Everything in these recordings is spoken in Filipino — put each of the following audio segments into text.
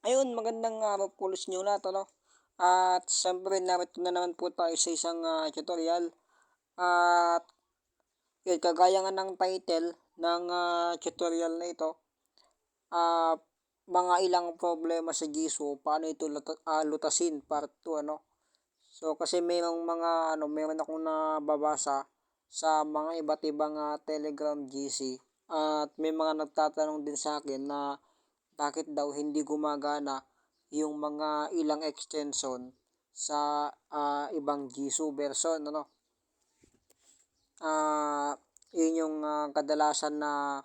Ayun, magandang araw po sa inyo lahat, ano? At siyempre, narito na naman po tayo sa isang ah, tutorial. At yun, kagaya nga ng title ng ah, tutorial na ito, ah, mga ilang problema sa Jisoo, paano ito ah, lutasin, part 2, ano? So, kasi mayroong mga, ano, meron akong nababasa sa mga iba't ibang ah, Telegram GC. At may mga nagtatanong din sa akin na bakit daw hindi gumagana yung mga ilang extension sa ah, ibang Jisoo version, ano? Ah, yun yung ah, kadalasan na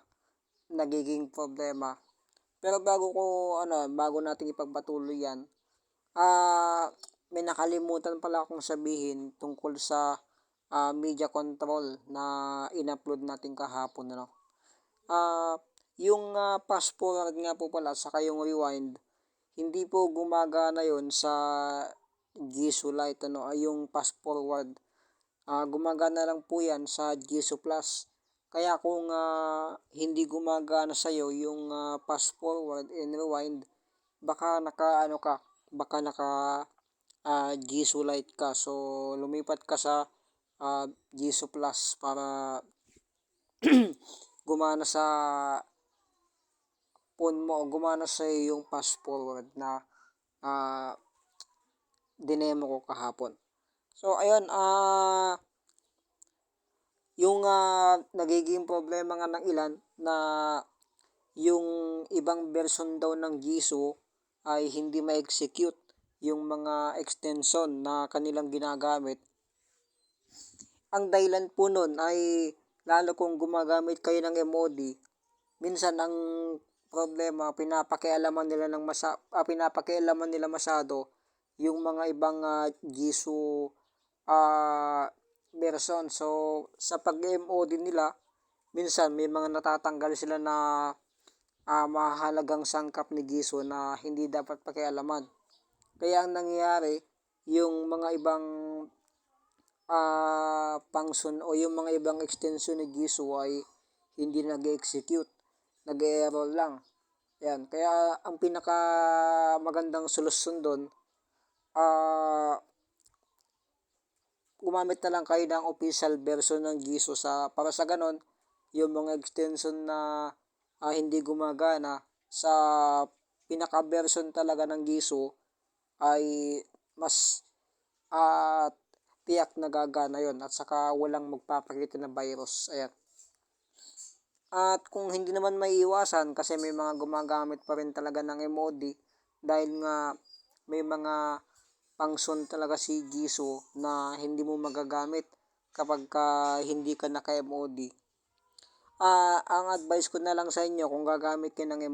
nagiging problema. Pero bago ko, ano, bago natin ipagpatuloy yan, ah, may nakalimutan pala akong sabihin tungkol sa ah, media control na in-upload natin kahapon, ano. Ah, yung ah, fast forward nga po pala, saka yung rewind, hindi po gumagana yon sa Jisoo Lite, ano, ay yung fast forward. Ah, gumagana lang po yan sa Jisoo Plus. Kaya kung ah, hindi gumagana sa iyo yung ah, fast forward and rewind, baka naka ano ka, baka naka ah, Jisoo Lite ka. So lumipat ka sa ah, Jisoo Plus para gumana sa phone mo gumana sa yung fast forward na ah, dinemo ko kahapon. So ayun, ah yung ah, nagiging problema nga ng ilan na yung ibang version daw ng Jisoo ay hindi ma-execute yung mga extension na kanilang ginagamit. Ang dahilan po nun ay lalo kung gumagamit kayo ng MOD, minsan ang problema pinapakialaman nila ng masa ah, pinapakialaman nila masyado yung mga ibang uh, Jisoo uh, version. So sa pag-MOD nila, minsan may mga natatanggal sila na uh, mahalagang sangkap ni Jisoo na hindi dapat pakialaman. Kaya ang nangyayari, yung mga ibang uh, function o yung mga ibang extension ni Jisoo ay hindi nag-execute, nag-error lang. Yan. Kaya ang pinaka magandang solusyon doon, uh, gumamit na lang kayo ng official version ng Jisoo sa para sa ganon yung mga extension na uh, hindi gumagana sa pinaka version talaga ng Jisoo ay mas uh, tiyak na gagana yon at saka walang magpapakita na virus. Ayan. At kung hindi naman may iwasan kasi may mga gumagamit pa rin talaga ng MOD dahil nga may mga function talaga si Jisoo na hindi mo magagamit kapag ka hindi ka naka-MOD. Ah, uh, ang advice ko na lang sa inyo kung gagamit kayo ng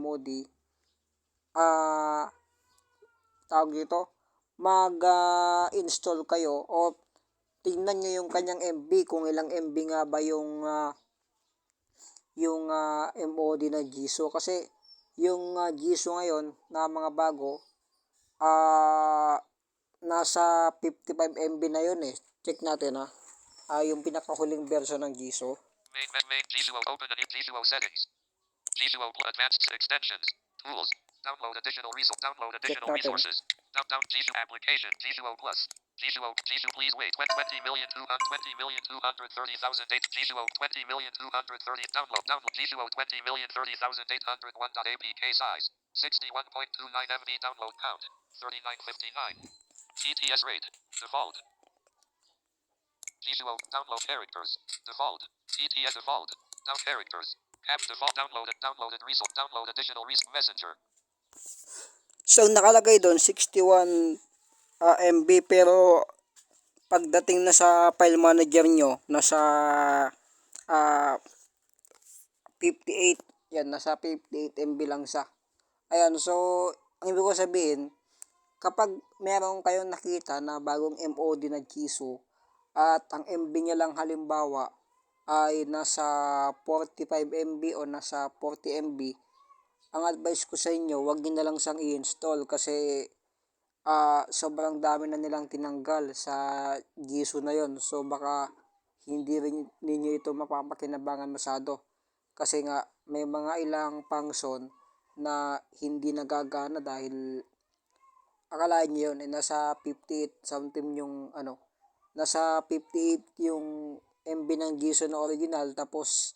ah, uh, tawag dito, mag-install uh, kayo o tingnan nyo yung kanyang MB kung ilang MB nga ba yung uh, yung uh, ah, MOD na Jisoo. Kasi yung uh, Jisoo ngayon na mga bago uh, nasa 55 MB na yun eh. Check natin ha uh, yung pinakahuling version ng Jisoo. Main, main, main, Jisoo, open the new Jisoo settings. Jisoo advanced extensions, tools, download additional resources, download additional resources, down, down, Jisoo application, Jisoo Plus, Jisoo, Jisoo, please wait. 20 million 200, 20 million 230,000 8. Jisoo 20 million 230. Download, download. Jisoo 20 million 30,801.apk size. 61.29 MB download count. 3959. TTS rate. Default. Jisoo download characters. Default. TTS default. Down characters. App default downloaded. Downloaded resource. Download additional resource. Messenger. So nakalagay doon 61 uh, MB pero pagdating na sa file manager nyo nasa uh, 58 yan nasa 58 MB lang siya. Ayan so ang ibig ko sabihin kapag meron kayong nakita na bagong MOD na Jisoo at ang MB niya lang halimbawa ay nasa 45 MB o nasa 40 MB ang advice ko sa inyo, wag niyo na lang siyang i-install kasi uh, sobrang dami na nilang tinanggal sa Jisoo na yon so baka hindi rin ninyo ito mapapakinabangan masyado. Kasi nga may mga ilang function na hindi nagagana dahil akalain niyo yun, eh, nasa 58 something yung ano, nasa 58 yung MB ng Giso na original. Tapos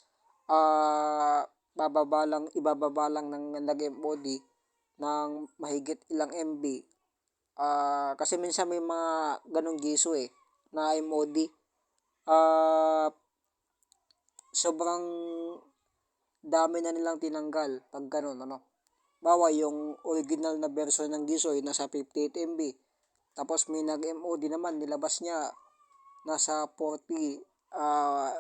ah bababa lang, ibababa lang ng nag-MOD ng mahigit ilang MB. Ah, kasi minsan may mga ganong Giso eh, na MOD. Ah, sobrang dami na nilang tinanggal pag ganun, ano. Bawa yung original na version ng Gisoy nasa 58 MB. Tapos may nag-MOD naman, nilabas niya nasa 40, ah,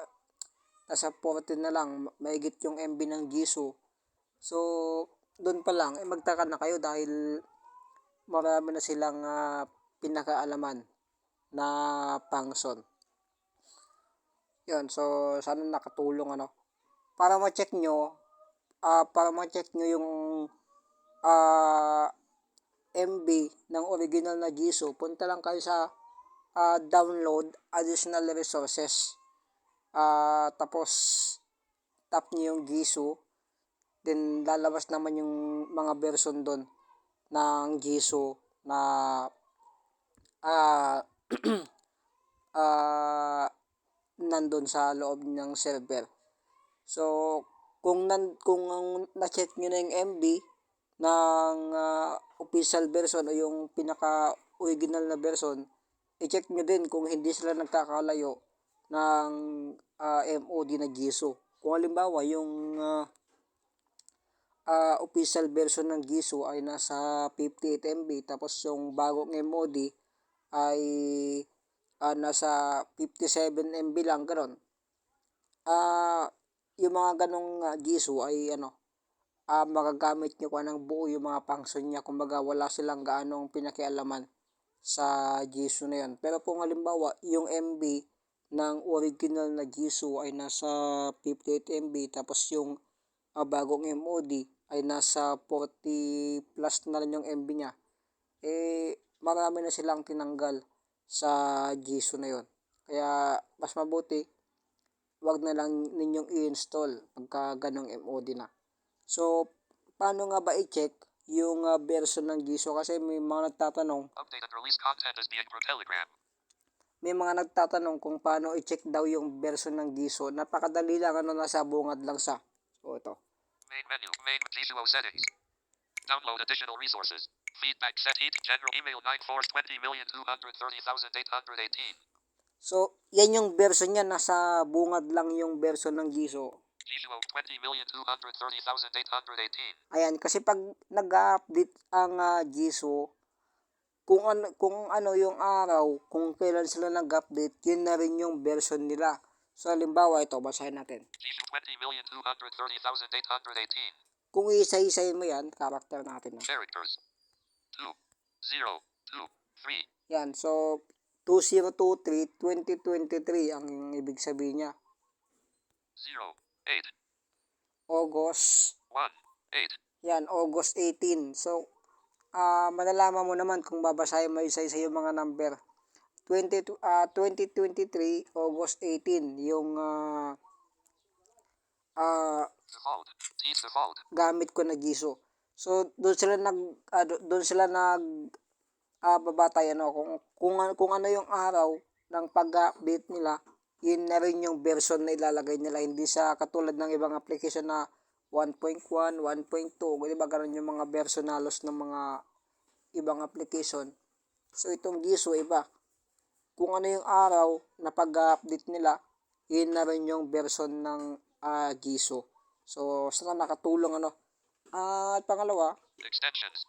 nasa 40 na lang, maigit yung MB ng Giso. So, doon pa lang, eh, magtaka na kayo dahil marami na silang ah, pinakaalaman na pangson. Yun, so sana nakatulong ano. Para ma-check nyo, ah para ma-check nyo yung ah MB ng original na Jisoo, punta lang kayo sa ah, download additional resources. Ah tapos tap nyo yung Jisoo, then lalabas naman yung mga version doon ng Jisoo na ah ah nandun sa loob ng server. So, kung nan kung na-check niyo na yung MB ng ah, official version o yung pinaka original na version, i-check nyo din kung hindi sila nagkakalayo ng ah, MOD na Giso. Kung halimbawa yung ah, ah, official version ng Giso ay nasa 58 MB tapos yung bagong MOD ay ah, nasa 57 MB lang ganoon. Ah, yung mga ganong uh, Giso ay ano, ah magagamit nyo pa ng buo yung mga function niya. Kumbaga wala silang gaanong pinakialaman sa Giso na yan. Pero kung halimbawa yung MB ng original na Giso ay nasa 58 MB tapos yung ah, bagong MOD ay nasa 40 plus na rin yung MB niya, eh marami na silang tinanggal sa Giso na yon. Kaya mas mabuti wag na lang ninyong i-install pagka ganong MOD na. So, paano nga ba i-check yung ah, version ng Giso? Kasi may mga nagtatanong, Updated release content is being pro Telegram. May mga nagtatanong kung paano i-check daw yung version ng Giso. Napakadali lang, ano, nasa bungad lang sa. So, ito. Main menu. Main G2O settings. Download additional resources. Feedback set heat. General email 9420230,818. So, yan yung version niya. Nasa bungad lang yung version ng Giso. G2O 20,230,818. Ayan, kasi pag nag-update ang uh, Giso, kung ano, kung ano yung araw, kung kailan sila nag-update, yun na rin yung version nila. So, halimbawa, ito, basahin natin. G2 20,230,818. Kung isa-isayin mo yan, character natin. No? Characters. 2, 0, 2, 3. Yan, so, 2023, 2023 ang ibig sabihin niya. 0, 8, August, 1, 8. yan, August 18. So, ah malalaman mo naman kung babasahin mo isa-isa yung mga number. 20, ah 2023, August 18, yung. T default. gamit ko na giso. So, doon sila nag do- doon sila nag ah, babatay ano kung kung kung ano yung araw ng pag-update nila, yun na rin yung version na ilalagay nila hindi sa katulad ng ibang application na 1.1, 1.2, di ba ganun yung mga version halos ng mga ibang application. So itong Giso iba. Kung ano yung araw na pag-update nila, yun na rin yung version ng ah, Giso. So sana nakatulong ano. Ah, at pangalawa, Extensions.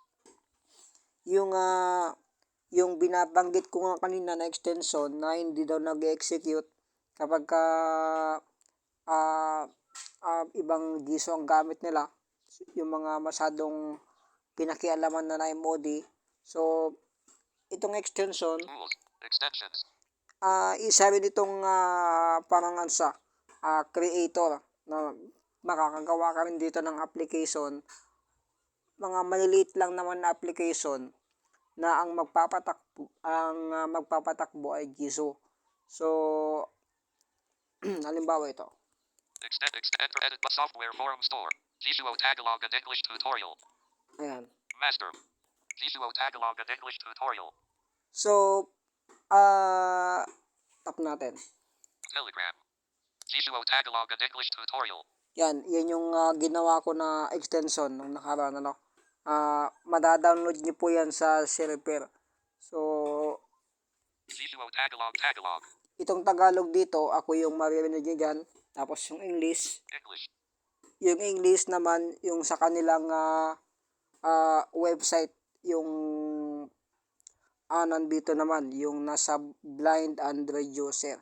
yung ah yung binabanggit ko nga kanina na extension na hindi daw nag-execute kapag ka ah ah, ibang giso ang gamit nila yung mga masadong pinakialaman na na MOD so itong extension. Extensions. ah isa rin itong ah, parang ano sa ah, creator na makakagawa ka rin dito ng application mga maliliit lang naman na application na ang magpapatakbo ang ah, magpapatakbo ay Giso. So halimbawa ito. Extend, extend, enter, edit, software forum store. Visual Tagalog and English tutorial. Ayan. Master. Visual Tagalog and English tutorial. So, ah, tap natin. Telegram. Visual Tagalog and English tutorial. Yan, yan yung ah, ginawa ko na extension nung nakaraan, ano. Ah, madadownload niyo po yan sa server. So, Visual Tagalog Tagalog. itong Tagalog dito, ako yung maririnig niyo dyan. Tapos yung English, English. yung English naman, yung sa kanilang ah, ah, website, yung ah, nandito naman, yung nasa blind Android user.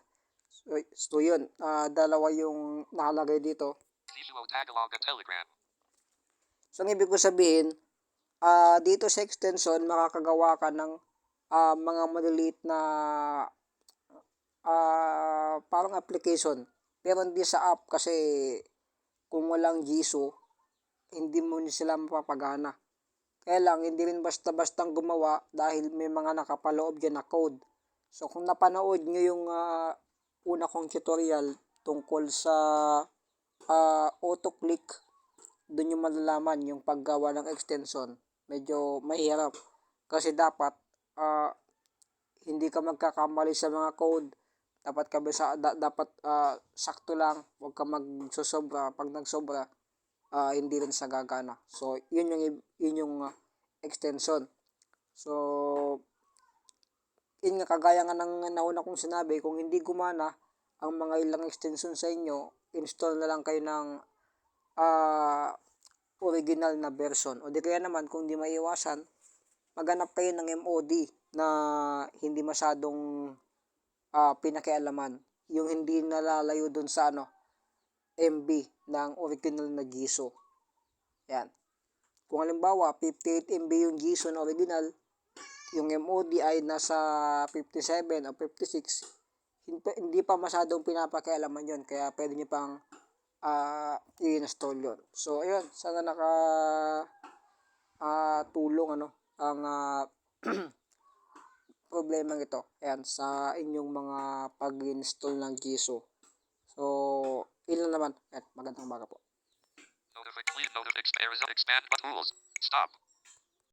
So, so yun, ah, dalawa yung nakalagay dito. So, ang ibig ko sabihin, ah dito sa extension, makakagawa ka ng ah, mga maliliit na ah parang application. Pero hindi sa app kasi kung walang Jisoo, hindi mo sila mapapagana. Kaya lang, hindi rin basta-bastang gumawa dahil may mga nakapaloob dyan na code. So, kung napanood nyo yung ah, una kong tutorial tungkol sa ah, auto-click doon yung malalaman yung paggawa ng extension. Medyo mahirap. Kasi dapat, ah, hindi ka magkakamali sa mga code. Dapat ka sa, da- dapat ah, sakto lang. Huwag ka magsosobra. Pag nagsobra, ah, hindi rin sa gagana. So, yun yung, yun yung ah, extension. So, yun nga, kagaya nga ng nauna kong sinabi, kung hindi gumana ang mga ilang extension sa inyo, install na lang kayo ng ah original na version. O di kaya naman, kung di maiwasan, maghanap kayo ng MOD na hindi masyadong ah, pinakialaman. Yung hindi nalalayo dun sa ano, MB ng original na Jisoo. Yan. Kung halimbawa, 58 MB yung Jisoo na original, yung MOD ay nasa 57 o 56, hindi, pa masyadong pinapakialaman yon Kaya pwede nyo pang ah i-install yun. So, ayun. Sana naka ah tulong ano ang ah, problema ito. Ayan, sa inyong mga pag-install ng Jisoo. So, ilan naman. Ayan, magandang umaga po. Notific. Please. Expand. Expand. But tools. Stop.